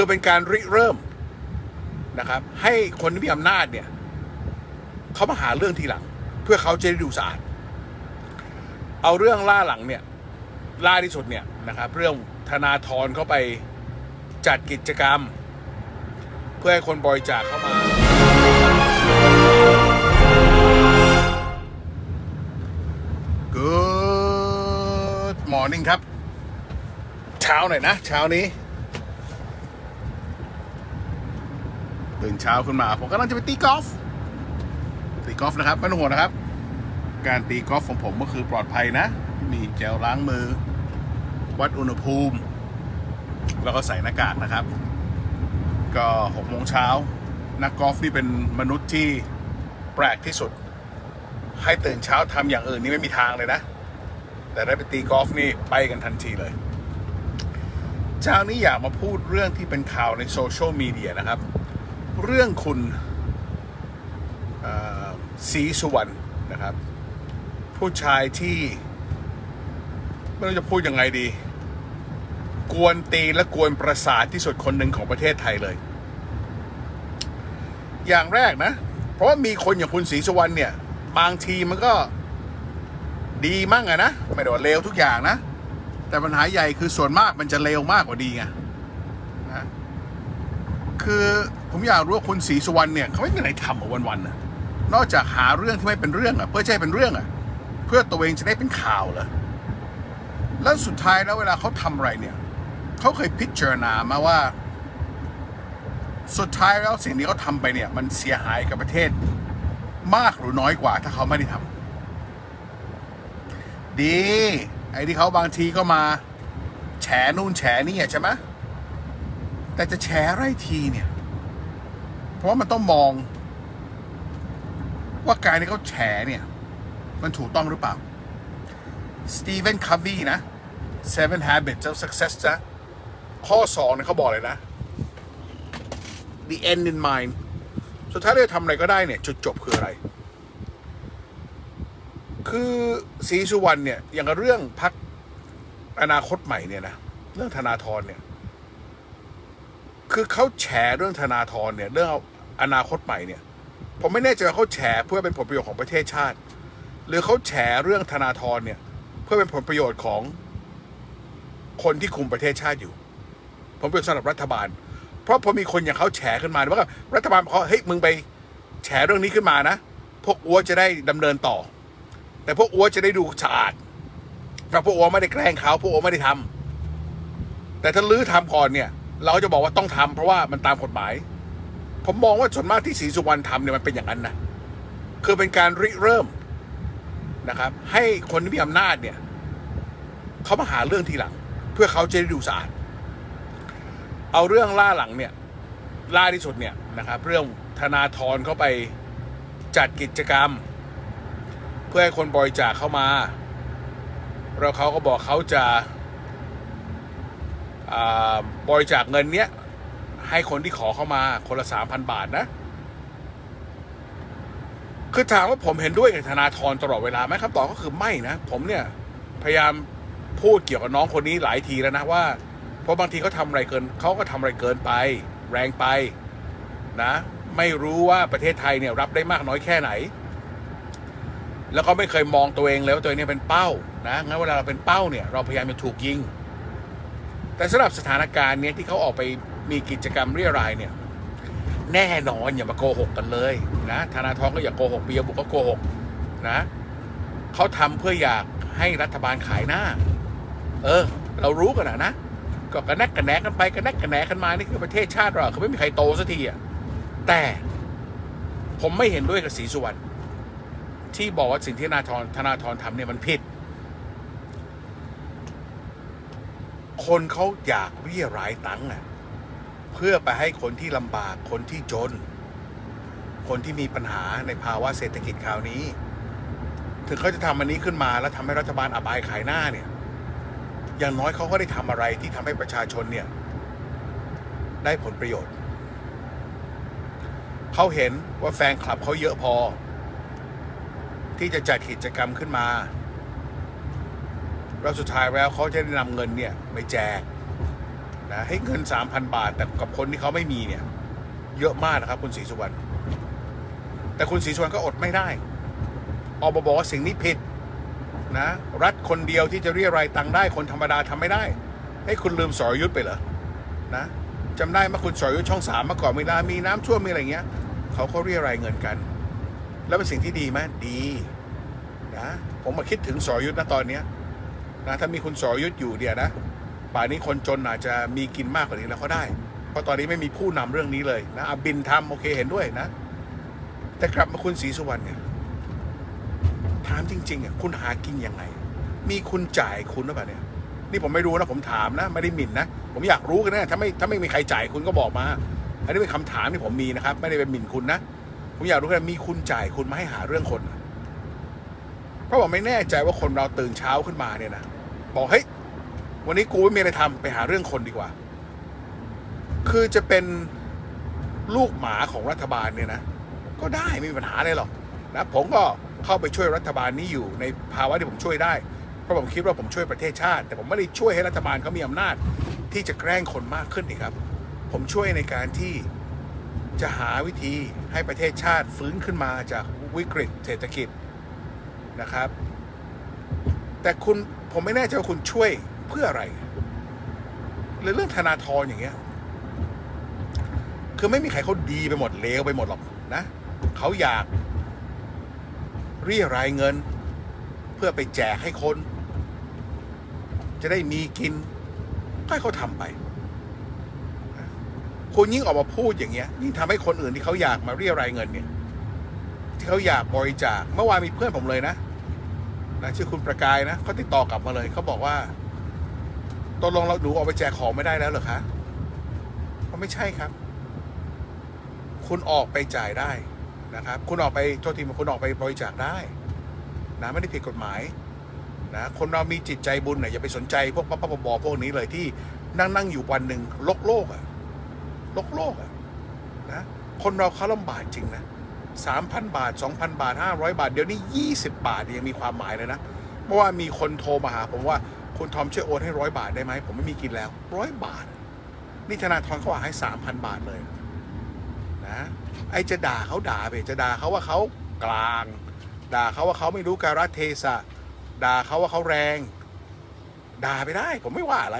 คือเป็นการริเริ่มนะครับ ให้คนที่มีอำนาจเนี่ยเขามาหาเรื่องทีหลัง เพื่อเขาจะได้ดูสะอาด เอาเรื่องล่าหลังเนี่ยล่าที่สุดเนี่ยนะครับ เรื่องธนาธรเข้าไปจัดกิจกรรม เพื่อให้คนบริจาคเข้ามา Good morning ครับ เช้าหน่อยนะ เช้านี้ ตื่นเช้าขึ้นมา ผมกำลังจะไปตีกอล์ฟตีกอล์ฟนะครับไม่ต้องห่วงนะครับ การตีกอล์ฟของผมก็คือปลอดภัยนะ มีเจลล้างมือ วัดอุณหภูมิ แล้วก็ใส่หน้ากากนะครับ ก็หกโมงเช้านักกอล์ฟนี่เป็นมนุษย์ที่แปลกที่สุด ให้ตื่นเช้าทำอย่างอื่นนี่ไม่มีทางเลยนะ แต่ได้ไปตีกอล์ฟนี่ไปกันทันทีเลยเช้านี้อยากมาพูดเรื่องที่เป็นข่าวในโซเชียลมีเดียนะครับ เรื่องคุณศรีสุวรรณนะครับ ผู้ชายที่ ไม่รู้จะพูดยังไงดี กวนตีและกวนประสาทที่สุดคนหนึ่งของประเทศไทยเลย อย่างแรกนะ เพราะว่ามีคนอย่างคุณศรีสุวรรณเนี่ย บางทีมันก็ดีมั่งอะนะ ไม่ได้ว่าเลวทุกอย่างนะ แต่ปัญหาใหญ่คือส่วนมากมันจะเลวมากกว่าดีไงะ คือผมอยากรู้ว่าคุณศรีสุวรรณเนี่ยเขาไม่มีอะไรทำอะวันๆนะนอกจากหาเรื่องที่ไม่เป็นเรื่องอะเพื่อจะให้เป็นเรื่องอะเพื่อตัวเองจะได้เป็นข่าวเหรอแล้วสุดท้ายแล้วเวลาเขาทำอะไรเนี่ยเขาเคยพิจารณามาว่า สุดท้ายแล้วสิ่งที่เขาทำไปเนี่ย มันเสียหายกับประเทศ มากหรือน้อยกว่า ถ้าเขาไม่ได้ทำดี ไอ้ที่เขาบางทีก็มา แฉนู่นแฉนี่อะใช่ไหม แต่จะแฉไรทีเนี่ย เพราะว่ามันต้องมอง ว่าการที่เขาแฉเนี่ย มันถูกต้องหรือเปล่าสตีเวนคัฟวีนะ Seven Habits of Success นะข้อสองเนี่ยเขาบอกเลยนะ the end in mind สุดท้ายเราจะทำอะไรก็ได้เนี่ย จุดจบคืออะไร คือศรีสุวรรณเนี่ย อย่างกับเรื่องพักอนาคตใหม่เนี่ยนะ เรื่องธนาธรเนี่ย คือเขาแฉเรื่องธนาธรเนี่ยเรื่องอนาคตใหม่เนี่ย ผมไม่แน่ใจว่าเขาแฉเพื่อเป็นผลประโยชน์ของประเทศชาติ หรือเขาแฉเรื่องธนาธรเนี่ย เพื่อเป็นผลประโยชน์ของคนที่คุมประเทศชาติอยู่ผลประโยชน์สำหรับรัฐบาล เพราะพอมีคนอย่างเขาแฉขึ้นมาว่ารัฐบาลเขาเฮ้ยมึงไปแฉเรื่องนี้ขึ้นมานะ พวกอัวจะได้ดำเนินต่อ แต่พวกอัวจะได้ดูสะอาดเพราะพวกอัวไม่ได้แกล้งเขาพวกอัวไม่ได้ทำแต่ถ้าลื้อทำก่อนเนี่ย เราจะบอกว่าต้องทำเพราะว่ามันตามกฎหมาย ผมมองว่าส่วนมากที่ศรีสุวรรณทำเนี่ยมันเป็นอย่างนั้นนะคือเป็นการริเริ่มนะครับ ให้คนที่มีอำนาจเนี่ยเขามาหาเรื่องทีหลัง เพื่อเขาจะได้ดูสะอาดเอาเรื่องล่าหลังเนี่ยล่าที่สุดเนี่ยนะครับ เรื่องธนาธรเข้าไปจัดกิจกรรม เพื่อให้คนบริจาคเข้ามาแล้วเขาก็บอกเขาจะ บริจาคเงินเนี้ยให้คนที่ขอเข้ามาคนละสามพันบาทนะ คือถามว่าผมเห็นด้วยกับธนาธรตลอดเวลาไหมครับตอบก็คือไม่นะ ผมเนี่ย พยายามพูดเกี่ยวกับน้องคนนี้หลายทีแล้วนะว่า เพราะบางทีเขาทำอะไรเกินเขาก็ทำอะไรเกินไป แรงไปนะ ไม่รู้ว่าประเทศไทยเนี่ยรับได้มากน้อยแค่ไหน แล้วก็ไม่เคยมองตัวเองเลยว่าตัวเองเนี่ยเป็นเป้านะงั้นเวลาเราเป็นเป้าเนี่ย เราพยายามจะถูกยิง แต่สำหรับสถานการณ์เนี้ยที่เขาออกไปมีกิจกรรมเรียรายเนี่ยแน่นอนอย่ามาโกหกกันเลยนะธนาธรก็อย่าโกหกปียบุกก็โกหกนะเขาทำเพื่ออยากให้รัฐบาลขายหน้า เออ เรารู้กันนะนะก็กระแนกกระแหนกันไปกระแนกกระแหนกันมานี่คือประเทศชาติเราเขาไม่มีใครโตสักทีอะแต่ผมไม่เห็นด้วยกับศรีสุวรรณที่บอกว่าสิ่งที่ธนาธรธนาธรทำเนี่ยมันผิด คนเขาอยากเรียรายตังค์อะเพื่อไปให้คนที่ลำบากคนที่จน คนที่มีปัญหาในภาวะเศรษฐกิจคราวนี้ ถึงเขาจะทำอันนี้ขึ้นมาแล้วทำให้รัฐบาลอบายขายหน้าเนี่ย อย่างน้อยเขาก็ได้ทำอะไรที่ทำให้ประชาชนเนี่ย ได้ผลประโยชน์เขาเห็นว่าแฟนคลับเขาเยอะพอ ที่จะจัดกิจกรรมขึ้นมา แล้วสุดท้ายแล้วเขาจะได้นำเงินเนี่ยไปแจกนะให้เงินสามพันบาท แต่กับคนที่เขาไม่มีเนี่ยเยอะมากนะครับ คุณศรีสุวรรณแต่คุณศรีสุวรรณก็อดไม่ได้ออกมาบอกว่าสิ่งนี้ผิดนะรัฐคนเดียวที่จะเรียรายตังค์ได้คนธรรมดาทำไม่ได้ ให้คุณลืมสรยุทธไปเหรอนะจำได้ไหมคุณสรยุทธช่องสามเมื่อก่อนเวลามีน้ำท่วมมีอะไรเงี้ยเขาก็เรียรายเงินกัน แล้วเป็นสิ่งที่ดีไหมดีนะผมมาคิดถึงสรยุทธนะตอนเนี้ย นะถ้ามีคุณสรยุทธอยู่เดียวนะป่านนี้คนจนอาจจะมีกินมากกว่านี้แล้วก็ได้ เพราะตอนนี้ไม่มีผู้นำเรื่องนี้เลยนะอบินทำโอเคเห็นด้วยนะ แต่กลับมาคุณศรีสุวรรณเนี่ยถามจริงๆอะคุณหากินยังไง มีคุณจ่ายคุณหรือเปล่าเนี่ยนี่ผมไม่รู้นะผมถามนะ ไม่ได้หมิ่นนะ ผมอยากรู้กันนะถ้าไม่ถ้าไม่มีใครจ่ายคุณก็บอกมา อันนี้เป็นคำถามที่ผมมีนะครับ ไม่ได้เป็นหมิ่นคุณนะผมอยากรู้แค่มีคุณจ่ายคุณมาให้หาเรื่องคน เพราะผมไม่แน่ใจว่าคนเราตื่นเช้าขึ้นมาเนี่ยนะ บอกเฮ้ยวันนี้กูไม่มีอะไรทำไปหาเรื่องคนดีกว่า คือจะเป็นลูกหมาของรัฐบาลเนี่ยนะ ก็ได้ไม่มีปัญหาอะไรหรอกนะผมก็เข้าไปช่วยรัฐบาลนี้อยู่ในภาวะที่ผมช่วยได้ เพราะผมคิดว่าผมช่วยประเทศชาติ แต่ผมไม่ได้ช่วยให้รัฐบาลเขามีอำนาจ ที่จะแกล้งคนมากขึ้นนี่ครับ ผมช่วยในการที่จะหาวิธีให้ประเทศชาติฟื้นขึ้นมาจากวิกฤตเศรษฐกิจนะครับ แต่คุณ ผมไม่แน่ใจว่าคุณช่วยเพื่ออะไรหรือเรื่องธนาธรอย่างเงี้ย คือไม่มีใครเขาดีไปหมดเลวไปหมดหรอกนะเขาอยากเรียรายเงิน เพื่อไปแจกให้คน จะได้มีกินก็ให้เขาทำไปคุณยิ่งออกมาพูดอย่างเงี้ยยิ่งทำให้คนอื่นที่เขาอยากมาเรียรายเงินเนี่ย ที่เขาอยากบริจาคเมื่อวานมีเพื่อนผมเลยนะ นะชื่อคุณประกายนะเขาติดต่อกลับมาเลยเขาบอกว่าตกลงเราหนูออกไปแจกของไม่ได้แล้วเหรอคะก็ไม่ใช่ครับ คุณออกไปจ่ายได้นะครับ คุณออกไปโทษทีคุณออกไปบริจาคได้นะไม่ได้ผิดกฎหมายนะคนเรามีจิตใจบุญเนี่ยอย่าไปสนใจพวกป้าป้าบอพวกนี้เลยที่นั่งนั่งอยู่วันหนึ่งโลกโลกอะโลกโลกอะนะคนเราเขาลำบากจริงนะ สามพันบาทสองพันบาทห้าร้อยบาท เดี๋ยวนี้ยี่สิบบาทยังมีความหมายเลยนะเพราะว่ามีคนโทรมาหาผมว่าคุณทอมช่วยโอนให้ร้อยบาทได้ไหมผมไม่มีกินแล้วร้อยบาท นี่ธนาธรเขาว่าให้สามพันบาทเลยนะไอจะด่าเขาด่าไปจะด่าเขาว่าเขากลาง ด่าเขาว่าเขาไม่รู้การะเทศะด่าเขาว่าเขาแรง ด่าไปได้ ผมไม่ว่าอะไร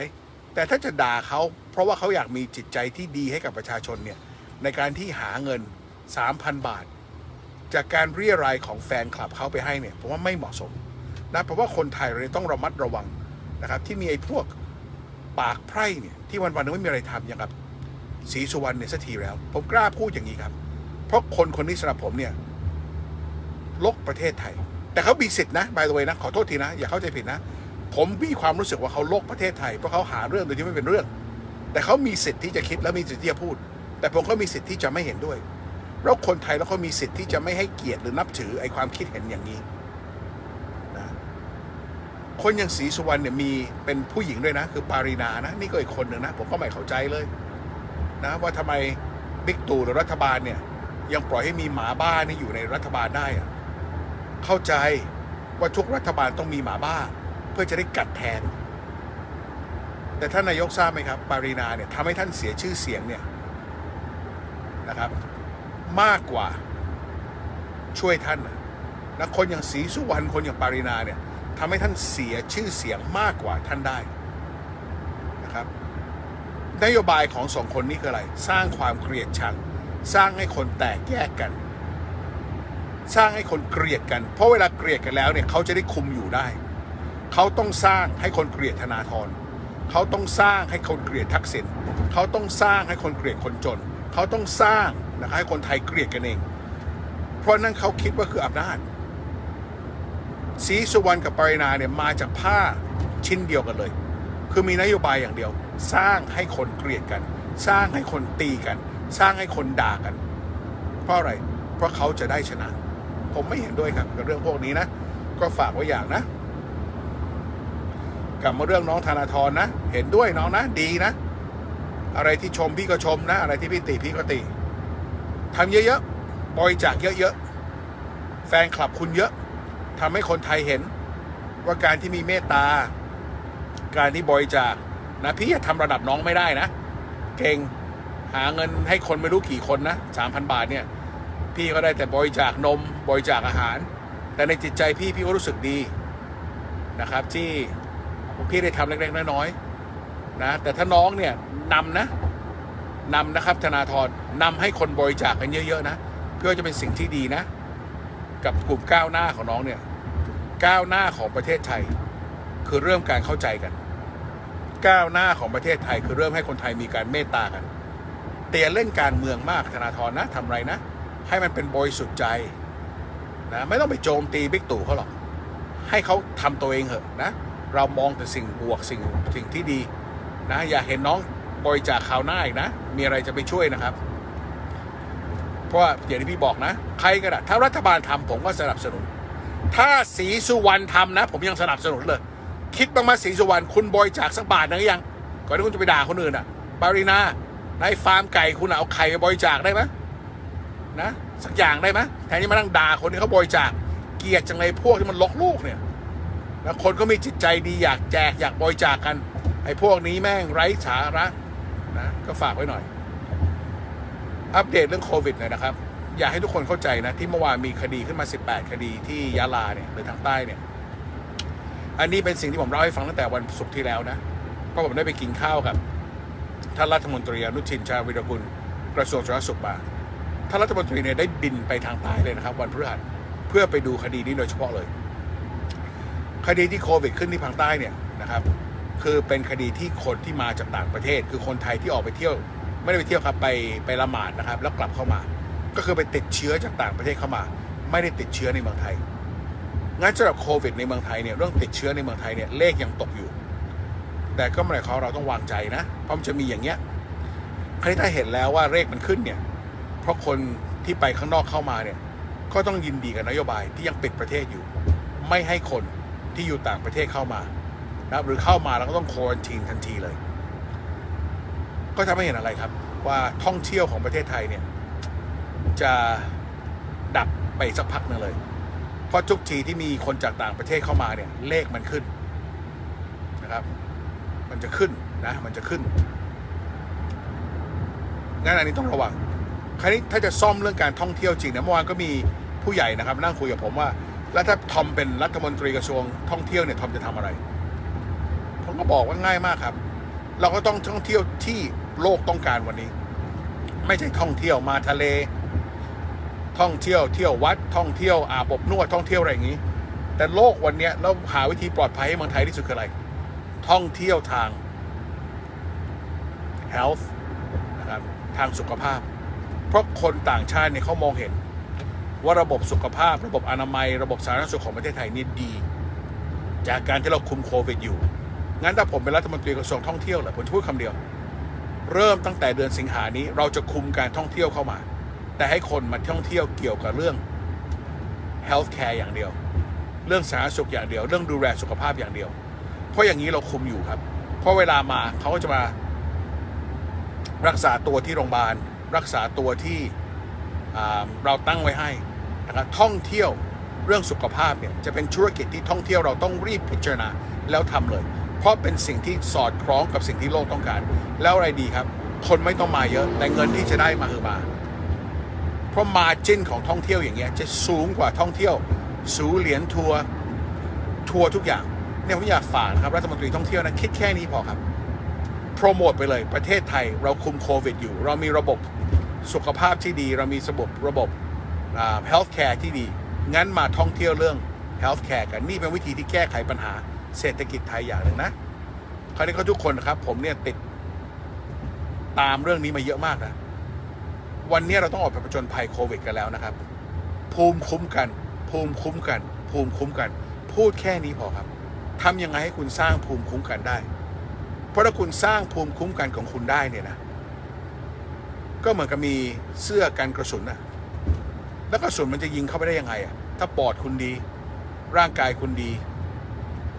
แต่ถ้าจะด่าเขาเพราะว่าเขาอยากมีจิตใจที่ดีให้กับประชาชนเนี่ยในการที่หาเงิน 3,000 บาท จากการเรียรายของแฟนคลับเขาไปให้เนี่ยผมว่าไม่เหมาะสมนะเพราะว่าคนไทยเราต้องระมัดระวังนะครับ ที่มีไอ้พวกปากไพร่เนี่ยที่วันๆนึงไม่มีอะไรทำอย่างกับศรีสุวรรณเนี่ยสักทีแล้ว ผมกล้าพูดอย่างนี้ครับ เพราะคนคนนี้สำหรับผมเนี่ยลกประเทศไทย แต่เขามีสิทธินะ by the way นะ ขอโทษทีนะ อย่าเข้าใจผิดนะ ผมมีความรู้สึกว่าเขาลกประเทศไทยเพราะเขาหาเรื่องโดยที่ไม่เป็นเรื่อง แต่เขามีสิทธิ์ที่จะคิดและมีสิทธิ์ที่จะพูด แต่ผมก็มีสิทธิ์ที่จะไม่เห็นด้วย แล้วคนไทยแล้วเขามีสิทธิ์ที่จะไม่ให้เกียรติหรือนับถือไอ้ความคิดเห็นอย่างนี้นะคนอย่างศรีสุวรรณเนี่ยมีเป็นผู้หญิงด้วยนะ คือปารีนานะ นี่ก็อีกคนหนึ่งนะ ผมก็ไม่เข้าใจเลยนะว่าทำไมบิ๊กตู่หรือรัฐบาลเนี่ย ยังปล่อยให้มีหมาบ้านี่อยู่ในรัฐบาลได้อะเข้าใจว่าทุกรัฐบาลต้องมีหมาบ้า เพื่อจะได้กัดแทน แต่ท่านนายกทราบไหมครับ ปารีนาเนี่ยทำให้ท่านเสียชื่อเสียงเนี่ยนะครับ มากกว่าช่วยท่านนะคนอย่างศรีสุวรรณคนอย่างปารีนาเนี่ยทำให้ท่านเสียชื่อเสียงมากกว่าท่านได้นะครับนโยบายของสองคนนี้คืออะไร สร้างความเกลียดชัง สร้างให้คนแตกแยกกัน สร้างให้คนเกลียดกัน เพราะเวลาเกลียดกันแล้วเนี่ยเขาจะได้คุมอยู่ได้ เขาต้องสร้างให้คนเกลียดธนาธรเขาต้องสร้างให้คนเกลียดทักษิณเขาต้องสร้างให้คนเกลียดคนจน เขาต้องสร้าง นะครับให้คนไทยเกลียดกันเอง เพราะนั่นเขาคิดว่าคืออำนาจศรีสุวรรณกับปรินาเนี่ยมาจากผ้าชิ้นเดียวกันเลย คือมีนโยบายอย่างเดียว สร้างให้คนเกลียดกัน สร้างให้คนตีกัน สร้างให้คนด่ากัน เพราะอะไร เพราะเขาจะได้ชนะ ผมไม่เห็นด้วยครับกับเรื่องพวกนี้นะ ก็ฝากไว้อย่างนะ กลับมาเรื่องน้องธนาธรนะ เห็นด้วยน้องนะ ดีนะ อะไรที่ชมพี่ก็ชมนะ อะไรที่พี่ติพี่ก็ติ ทำเยอะๆ บริจาคเยอะๆ แฟนคลับคุณเยอะทำให้คนไทยเห็น ว่าการที่มีเมตตา การที่บริจาคนะพี่จะทำระดับน้องไม่ได้นะ เก่งหาเงินให้คนไม่รู้กี่คนนะสามพันบาทเนี่ย พี่ก็ได้แต่บริจาคนม บริจาคอาหาร แต่ในจิตใจพี่พี่ก็รู้สึกดีนะครับที่พี่ได้ทำเล็กๆน้อยๆนะแต่ถ้าน้องเนี่ยนำนะ นำนะครับธนาธรนำให้คนบริจาคกันเยอะๆนะ เพื่อจะเป็นสิ่งที่ดีนะ กับกลุ่มก้าวหน้าของน้องเนี่ยก้าวหน้าของประเทศไทย คือเริ่มการเข้าใจกัน ก้าวหน้าของประเทศไทยคือเริ่มให้คนไทยมีการเมตตากัน เตียเล่นการเมืองมากธนาธรนะทำไรนะ ให้มันเป็นบริสุทธิ์ใจนะไม่ต้องไปโจมตีบิ๊กตู่เขาหรอกให้เขาทำตัวเองเหอะนะ เรามองแต่สิ่งบวกสิ่งสิ่งที่ดีนะอย่าเห็นน้อง บริจาคข่าวหน้าอีกนะ มีอะไรจะไปช่วยนะครับ เพราะอย่างที่พี่บอกนะ ใครก็ได้ถ้ารัฐบาลทำผมก็สนับสนุน ถ้าสีสุวรรณทำนะ ผมยังสนับสนุนเลย คิดบ้างไหมาสีสุวรรณคุณบริจาคสักบาทนึงยัง ก่อนที่คุณจะไปด่าคนอื่นอะ ปารินาในฟาร์มไก่คุณเอาไข่ไปบริจาคได้ไหมนะสักอย่างได้ไหมแทนที่มานั่งด่าคนที่เขาบริจาคเกลียดจังเลยพวกที่มันลกลูกเนี่ยแล้วคนก็มีจิตใจดีอยากแจกอยากบริจาคกันไอ้พวกนี้แม่งไร้สาระ นะก็ฝากไว้หน่อย อัปเดตเรื่องโควิดหน่อยนะครับ อยากให้ทุกคนเข้าใจนะ ที่เมื่อวานมีคดีขึ้นมา 18 คดีที่ยะลาเนี่ยหรือทางใต้เนี่ย อันนี้เป็นสิ่งที่ผมเล่าให้ฟังตั้งแต่วันศุกร์ที่แล้วนะเพราะผมได้ไปกินข้าวกับท่านรัฐมนตรีอนุทินชาวิรกุลกระทรวงสาธารณสุขมาท่านรัฐมนตรีเนี่ยได้บินไปทางใต้เลยนะครับ วันพฤหัสเพื่อไปดูคดีนี้โดยเฉพาะเลย คดีที่โควิดขึ้นที่ทางใต้เนี่ยนะครับ คือเป็นคดีที่คนที่มาจากต่างประเทศ คือคนไทยที่ออกไปเที่ยว ไม่ได้ไปเที่ยวครับไปไปละหมาดนะครับ แล้วกลับเข้ามา ก็คือไปติดเชื้อจากต่างประเทศเข้ามา ไม่ได้ติดเชื้อในเมืองไทยงั้นสำหรับโควิดในเมืองไทยเนี่ยเรื่องติดเชื้อในเมืองไทยเนี่ยเลขยังตกอยู่ แต่ก็ไม่ได้เขาเราต้องวางใจนะเพราะมันจะมีอย่างเงี้ยคราวนี้ถ้าเห็นแล้วว่าเลขมันขึ้นเนี่ย เพราะคนที่ไปข้างนอกเข้ามาเนี่ยก็ต้องยินดีกับนโยบายที่ยังปิดประเทศอยู่ ไม่ให้คนที่อยู่ต่างประเทศเข้ามา นะครับหรือเข้ามาแล้วก็ต้องโควอนตีนทันทีเลย ก็ทำให้เห็นอะไรครับ ว่าท่องเที่ยวของประเทศไทยเนี่ย จะดับไปสักพักหนึงเลย เพราะทุกทีที่มีคนจากต่างประเทศเข้ามาเนี่ย เลขมันขึ้นนะครับ มันจะขึ้นนะ มันจะขึ้นงั้นอันนี้ต้องระวังคราวนี้ถ้าจะซ่อมเรื่องการท่องเที่ยวจริงนะเมื่อวานก็มีผู้ใหญ่นะครับนั่งคุยกับผมว่า แล้วถ้าทอมเป็นรัฐมนตรีกระทรวงท่องเที่ยวเนี่ยทอมจะทำอะไร ก็บอกว่าง่ายมากครับ เราก็ต้องท่องเที่ยวที่โลกต้องการวันนี้ ไม่ใช่ท่องเที่ยวมาทะเล ท่องเที่ยวเที่ยววัดท่องเที่ยวอาบอบนวดท่องเที่ยวอะไรอย่างนี้ แต่โลกวันเนี้ยเราหาวิธีปลอดภัยให้เมืองไทยที่สุดคืออะไร ท่องเที่ยวทาง health นะครับทางสุขภาพ เพราะคนต่างชาติเนี่ยเขามองเห็น ว่าระบบสุขภาพ ระบบอนามัย ระบบสาธารณสุขของประเทศไทยนี่ดี จากการที่เราคุมโควิดอยู่ งั้นถ้าผมเป็นรัฐมนตรีกระทรวงท่องเที่ยวเหรอผมจะพูดคำเดียว เริ่มตั้งแต่เดือนสิงหานี้เราจะคุมการท่องเที่ยวเข้ามา แต่ให้คนมาท่องเที่ยวเกี่ยวกับเรื่อง health care อย่างเดียว เรื่องสาธารณสุขอย่างเดียว เรื่องดูแลสุขภาพอย่างเดียว เพราะอย่างนี้เราคุมอยู่ครับ เพราะเวลามาเขาก็จะมารักษาตัวที่โรงพยาบาล รักษาตัวที่เราตั้งไว้ให้นะครับท่องเที่ยวเรื่องสุขภาพเนี่ยจะเป็นธุรกิจที่ท่องเที่ยวเราต้องรีบพิจารณาแล้วทำเลย เพราะเป็นสิ่งที่สอดคล้องกับสิ่งที่โลกต้องการ แล้วอะไรดีครับ คนไม่ต้องมาเยอะ แต่เงินที่จะได้มาคือมา เพราะมาจิ้นของท่องเที่ยวอย่างเงี้ยจะสูงกว่าท่องเที่ยว สูเหรียญทัวร์ทัวร์ทุกอย่างเนี่ยผมอยากฝากนะครับรัฐมนตรีท่องเที่ยวนะคิดแค่นี้พอครับโปรโมทไปเลยประเทศไทยเราคุมโควิดอยู่ เรามีระบบสุขภาพที่ดี เรามีระบบระบบอ่า health care ที่ดี งั้นมาท่องเที่ยวเรื่อง health care กันนี่เป็นวิธีที่แก้ไขปัญหา เศรษฐกิจไทยอย่างหนึ่งนะคราวนี้ก็ทุกคนนะครับ ผมเนี่ยติดตามเรื่องนี้มาเยอะมากนะวันนี้เราต้องออกไปประจนภัยโควิดกันแล้วนะครับ ภูมิคุ้มกัน ภูมิคุ้มกัน ภูมิคุ้มกัน พูดแค่นี้พอครับทำยังไงให้คุณสร้างภูมิคุ้มกันได้ เพราะถ้าคุณสร้างภูมิคุ้มกันของคุณได้เนี่ยนะ ก็เหมือนกับมีเสื้อกันกระสุนนะแล้วกระสุนมันจะยิงเข้าไปได้ยังไงอะถ้าปอดคุณดี ร่างกายคุณดี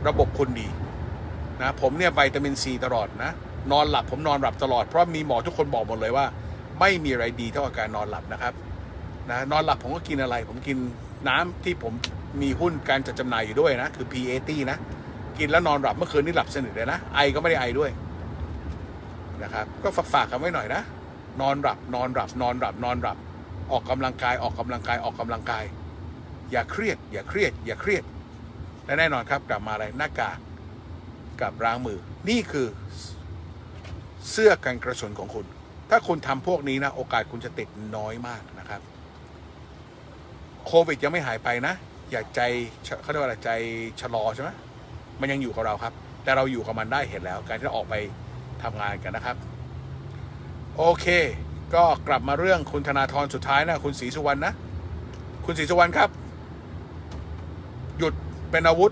ระบบคุณดีนะผมเนี่ยวิตามินซีตลอดนะ นอนหลับผมนอนหลับตลอดเพราะมีหมอทุกคนบอกหมดเลยว่า ไม่มีอะไรดีเท่ากับการนอนหลับนะครับนะนอนหลับผมก็กินอะไร ผมกินน้ำที่ผมมีหุ้นการจัดจำหน่ายอยู่ด้วยนะ คือ P80 นะ กินแล้วนอนหลับเมื่อคืนนี้หลับสนิทเลยนะ ไอก็ไม่ได้ไอด้วยนะครับก็ฝากฝากกันไว้หน่อยนะ นอนหลับนอนหลับนอนหลับนอนหลับ ออกกำลังกายออกกำลังกายออกกำลังกาย อย่าเครียด อย่าเครียด อย่าเครียด และแน่นอนครับกลับมาอะไรหน้ากากกับล้างมือ นี่คือเสื้อกันกระสุนของคุณ ถ้าคุณทำพวกนี้นะ โอกาสคุณจะติดน้อยมากนะครับโควิดยังไม่หายไปนะ อย่าใจเขาเรียกว่าอะไรใจชะลอใช่ไหมมันยังอยู่กับเราครับ แต่เราอยู่กับมันได้เห็นแล้ว การที่เราออกไปทำงานกันนะครับ โอเค ก็กลับมาเรื่องคุณธนาธรสุดท้ายนะ คุณศรีสุวรรณนะ คุณศรีสุวรรณครับ เป็นอาวุธ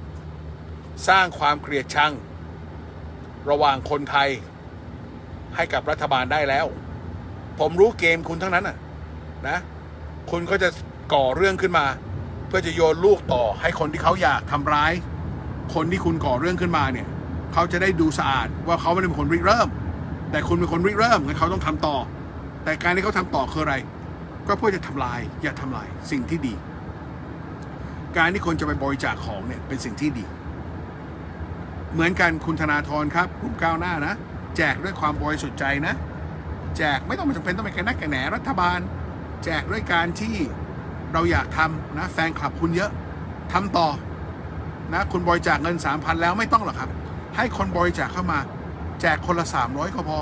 สร้างความเกลียดชัง ระหว่างคนไทย ให้กับรัฐบาลได้แล้ว ผมรู้เกมคุณทั้งนั้นนะนะคุณก็จะก่อเรื่องขึ้นมา เพื่อจะโยนลูกต่อให้คนที่เขาอยากทำร้าย คนที่คุณก่อเรื่องขึ้นมาเนี่ยเขาจะได้ดูสะอาดว่าเขาไม่ได้เป็นคนริเริ่ม แต่คุณเป็นคนริเริ่มงั้นเขาต้องทำต่อ แต่การที่เขาทำต่อคืออะไร ก็เพื่อจะทำลาย อย่าทำลายสิ่งที่ดี การที่คนจะไปบริจาคของเนี่ยเป็นสิ่งที่ดี เหมือนกันคุณธนาธรครับกลุ่มก้าวหน้านะ แจกด้วยความบริสุทธิ์ใจนะ แจกไม่ต้องจำเป็นต้องไปกันนักกันแหนรัฐบาล แจกด้วยการที่เราอยากทำนะแฟนคลับคุณเยอะทำต่อนะคุณบริจาคเงินสามพันแล้วไม่ต้องหรอกครับ ให้คนบริจาคเข้ามา แจกคนละสามร้อยก็พอ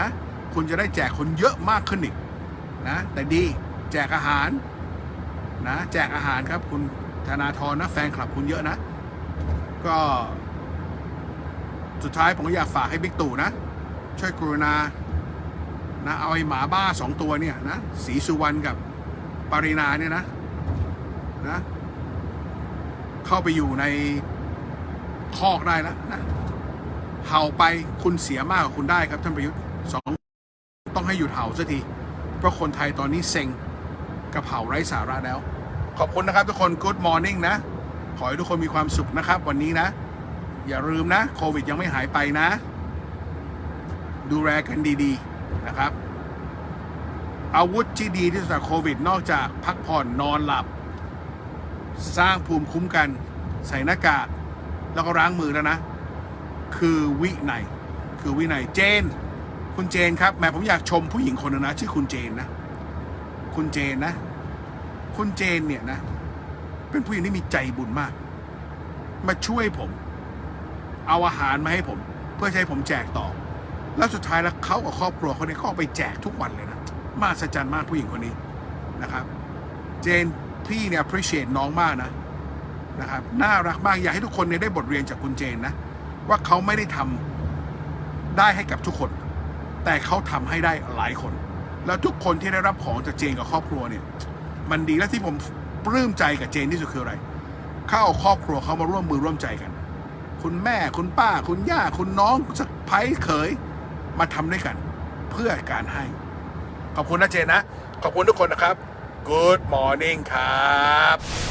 นะ คุณจะได้แจกคนเยอะมากขึ้นอีกนะ แต่ดีแจกอาหารนะ แจกอาหารครับคุณ ธนาธรนะแฟนคลับคุณเยอะนะ ก็สุดท้ายผมก็อยากฝากให้บิ๊กตู่นะ ช่วยกรุณานะเอาไอ้หมาบ้าสองตัวเนี่ยนะสีสุวรรณกับปรินาเนี่ยนะนะเข้าไปอยู่ในคอกได้แล้วนะเห่าไปคุณเสียมากกว่าคุณได้ครับท่านประยุทธ์สองต้องให้หยุดเห่าสักที เพราะคนไทยตอนนี้เซ็งกับเห่าไร้สาระแล้ว ขอบคุณนะครับทุกคน Good Morning นะ ขอให้ทุกคนมีความสุขนะครับ วันนี้นะ อย่าลืมนะ โควิดยังไม่หายไปนะ ดูแลกันดีๆนะครับ อาวุธที่ดีที่สุดจากโควิด นอกจากพักผ่อนนอนหลับ สร้างภูมิคุ้มกัน ใส่หน้ากากแล้วก็ล้างมือแล้วนะ คือวินัยคือวินัยเจน คุณเจนครับแม่ผมอยากชมผู้หญิงคนนึงนะ ชื่อคุณเจนนะ คุณเจนนะ คุณเจนเนี่ยนะ เป็นผู้หญิงที่มีใจบุญมาก มาช่วยผม เอาอาหารมาให้ผม เพื่อให้ผมแจกต่อ แล้วสุดท้ายแล้วเขากับครอบครัวเขาเนี่ยเขาเอาไปแจกทุกวันเลยนะมหัศจรรย์มากผู้หญิงคนนี้นะครับ เจนพี่เนี่ย appreciate น้องมากนะนะครับน่ารักมากอยากให้ทุกคนเนี่ยได้บทเรียนจากคุณเจนนะ ว่าเขาไม่ได้ทำได้ให้กับทุกคน แต่เขาทำให้ได้หลายคน แล้วทุกคนที่ได้รับของจากเจนกับครอบครัวเนี่ย มันดีและที่ผมปลื้มใจกับเจนที่สุดคืออะไร เข้าครอบครัวเขามาร่วมมือร่วมใจกัน คุณแม่คุณป้าคุณย่าคุณน้องสะพ้ายเขยมาทำด้วยกัน เพื่อการให้ ขอบคุณนะเจนนะ ขอบคุณทุกคนนะครับ Good morning ครับ